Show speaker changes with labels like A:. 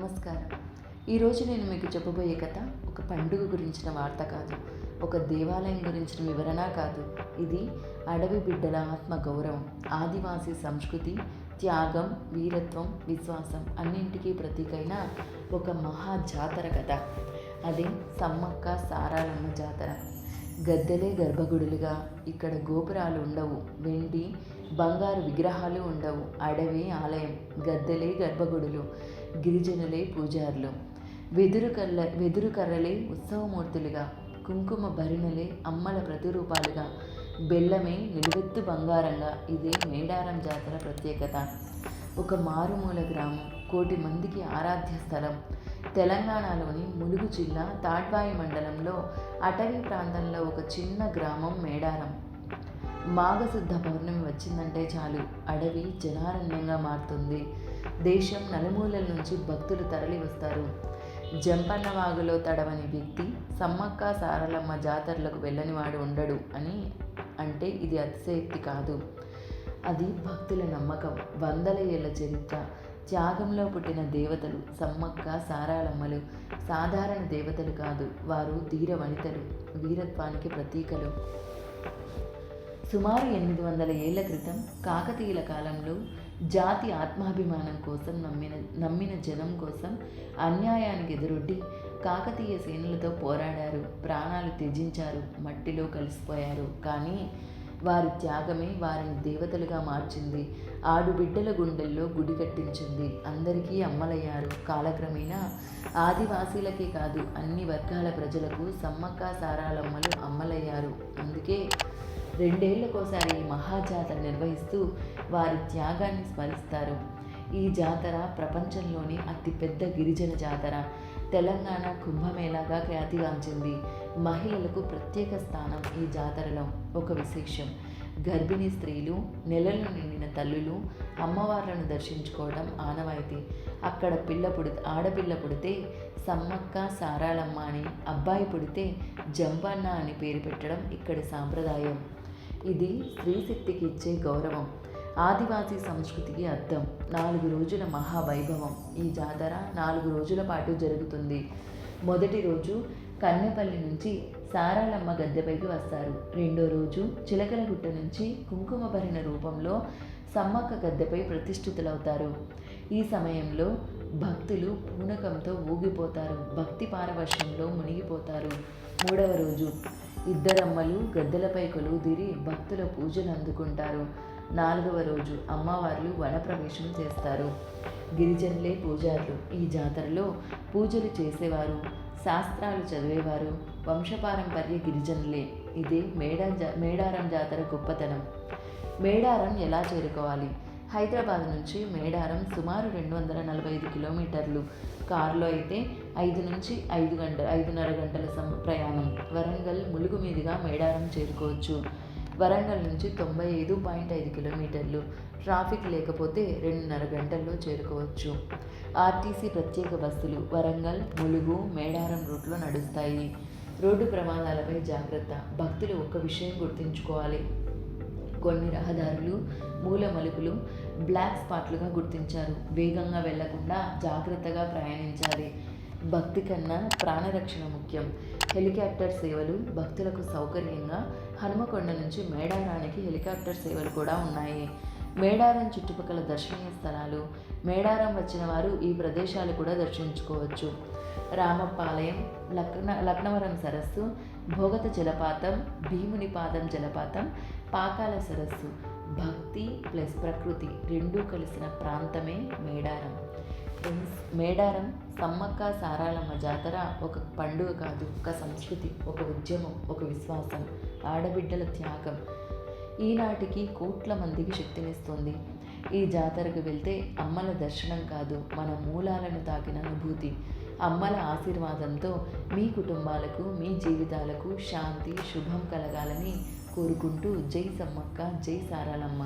A: నమస్కారం. ఈరోజు నేను మీకు చెప్పబోయే కథ ఒక పండుగ గురించిన వార్త కాదు ఒక దేవాలయం గురించిన వివరణ కాదు. ఇది అడవి బిడ్డల ఆత్మ గౌరవం ఆదివాసీ సంస్కృతి త్యాగం వీరత్వం విశ్వాసం అన్నింటికీ ప్రతీకైన ఒక మహా జాతర కథ. అదే సమ్మక్క సారాలమ్మ జాతర. గద్దెలే గర్భగుడులుగా ఇక్కడ గోపురాలు ఉండవు. వెండి బంగారు విగ్రహాలు ఉండవు. అడవి ఆలయం గద్దెలే గర్భగుడులు గిరిజనులే పూజారులు. వెదురు కల్ల వెదురు కర్రలే ఉత్సవమూర్తులుగా కుంకుమ భరిణలే అమ్మల ప్రతిరూపాలుగా. బెల్లమే నిలువెత్తు బంగారంగా ఇదే మేడారం జాతర ప్రత్యేకత. ఒక మారుమూల గ్రామం కోటి మందికి ఆరాధ్య స్థలం. తెలంగాణలోని ములుగు జిల్లా తాడ్వాయి మండలంలో అటవీ ప్రాంతంలో ఒక చిన్న గ్రామం మేడారం. మాఘశుద్ధ పౌర్ణమి వచ్చిందంటే చాలు. అడవి జనారణ్యంగా మారుతుంది. దేశం నలుమూలల నుంచి భక్తులు తరలి వస్తారు. జంపన్నవాగులో తడవని వ్యక్తి సమ్మక్క సారలమ్మ జాతరలకు వెళ్ళనివాడు ఉండడు అని అంటే ఇది అతిశయక్తి కాదు. అది భక్తుల నమ్మకం. వందల ఏళ్ళ చరిత్ర. త్యాగంలో పుట్టిన దేవతలు సమ్మక్క సారాలమ్మలు సాధారణ దేవతలు కాదు. వారు ధీర వనితలు. వీరత్వానికి ప్రతీకలు. సుమారు ఎనిమిది వందల ఏళ్ళ క్రితం కాకతీయుల కాలంలో జాతి ఆత్మాభిమానం కోసం నమ్మిన నమ్మిన జనం కోసం అన్యాయానికి ఎదురొడ్డి కాకతీయ సేనలతో పోరాడారు ప్రాణాలు త్యజించారు మట్టిలో కలిసిపోయారు. కానీ వారి త్యాగమే వారిని దేవతలుగా మార్చింది. ఆడుబిడ్డల గుండెల్లో గుడి కట్టించింది. అందరికీ అమ్మలయ్యారు. కాలక్రమేణా ఆదివాసీలకే కాదు అన్ని వర్గాల ప్రజలకు సమ్మక్క సారాలమ్మలు అమ్మలయ్యారు. అందుకే రెండేళ్ళకోసారి ఈ మహాజాతర నిర్వహిస్తూ వారి త్యాగాన్ని స్మరిస్తారు. ఈ జాతర ప్రపంచంలోని అతిపెద్ద గిరిజన జాతర. తెలంగాణ కుంభమేళాగా ఖ్యాతిగాంచింది. మహిళలకు ప్రత్యేక స్థానం ఈ జాతరలో. ఒక విశేషం గర్భిణీ స్త్రీలు నెలలు నిండిన తల్లులు అమ్మవార్లను దర్శించుకోవడం ఆనవాయితీ. అక్కడ పిల్ల పుడి ఆడపిల్ల పుడితే సమ్మక్క సారాలమ్మ అని అబ్బాయి పుడితే జంబన్న అని పేరు పెట్టడం ఇక్కడి సాంప్రదాయం. ఇది స్త్రీశక్తికి ఇచ్చే గౌరవం ఆదివాసీ సంస్కృతికి అర్థం. నాలుగు రోజుల మహావైభవం. ఈ జాతర నాలుగు రోజుల పాటు జరుగుతుంది. మొదటి రోజు కన్నెపల్లి నుంచి సారాలమ్మ గద్దెపైకి వస్తారు. రెండో రోజు చిలకలగుట్ట నుంచి కుంకుమ భరిన రూపంలో సమ్మక్క గద్దెపై ప్రతిష్ఠితులవుతారు. ఈ సమయంలో భక్తులు పూనకంతో ఊగిపోతారు. భక్తి పారవశ్యంలో మునిగిపోతారు. మూడవ రోజు ఇద్దరమ్మలు గద్దెలపై కొలువుదీరి భక్తుల పూజలు అందుకుంటారు. నాలుగవ రోజు అమ్మవార్లు వనప్రవేశం చేస్తారు. గిరిజనులే పూజారులు. ఈ జాతరలో పూజలు చేసేవారు శాస్త్రాలు చదివేవారు వంశపారంపర్య గిరిజనులే. ఇది మేడా మేడారం జాతర గొప్పతనం. మేడారం ఎలా చేరుకోవాలి? హైదరాబాద్ నుంచి మేడారం సుమారు రెండు వందల నలభై ఐదు కిలోమీటర్లు. కారులో అయితే ఐదు నుంచి ఐదు గంట ఐదున్నర గంటల సమ ప్రయాణం. వరంగల్ ములుగు మీదుగా మేడారం చేరుకోవచ్చు. వరంగల్ నుంచి తొంభై ఐదు పాయింట్ ఐదు కిలోమీటర్లు. ట్రాఫిక్ లేకపోతే రెండున్నర గంటల్లో చేరుకోవచ్చు. ఆర్టీసీ ప్రత్యేక బస్సులు వరంగల్ ములుగు మేడారం రూట్లో నడుస్తాయి. రోడ్డు ప్రమాదాలపై జాగ్రత్త. భక్తులు ఒక్క విషయం గుర్తుంచుకోవాలి. కొన్ని రహదారులు మూల మలుపులు బ్లాక్ స్పాట్లుగా గుర్తించారు. వేగంగా వెళ్ళకుండా జాగ్రత్తగా ప్రయాణించాలి. భక్తి కన్నా ప్రాణరక్షణ ముఖ్యం. హెలికాప్టర్ సేవలు భక్తులకు సౌకర్యంగా హనుమకొండ నుంచి మేడారానికి హెలికాప్టర్ సేవలు కూడా ఉన్నాయి. మేడారం చుట్టుపక్కల దర్శనీయ స్థలాలు మేడారం వచ్చిన వారు ఈ ప్రదేశాలు కూడా దర్శించుకోవచ్చు. రామపాలయం లక్న లక్నవరం సరస్సు భోగత జలపాతం భీమునిపాదం జలపాతం పాకాల సరస్సు భక్తి ప్లస్ ప్రకృతి రెండూ కలిసిన ప్రాంతమే మేడారం. మేడారం సమ్మక్క సారాలమ్మ జాతర ఒక పండుగ కాదు ఒక సంస్కృతి ఒక ఉద్యమం ఒక విశ్వాసం ఆడబిడ్డల త్యాగం. ఈనాటికి కోట్ల మందికి శక్తినిస్తుంది. ఈ జాతరకు వెళ్తే అమ్మల దర్శనం కాదు మన మూలాలను తాకిన అనుభూతి. అమ్మల ఆశీర్వాదంతో మీ కుటుంబాలకు మీ జీవితాలకు శాంతి శుభం కలగాలని కోరుకుంటూ జై సమ్మక్క జై సారాలమ్మ.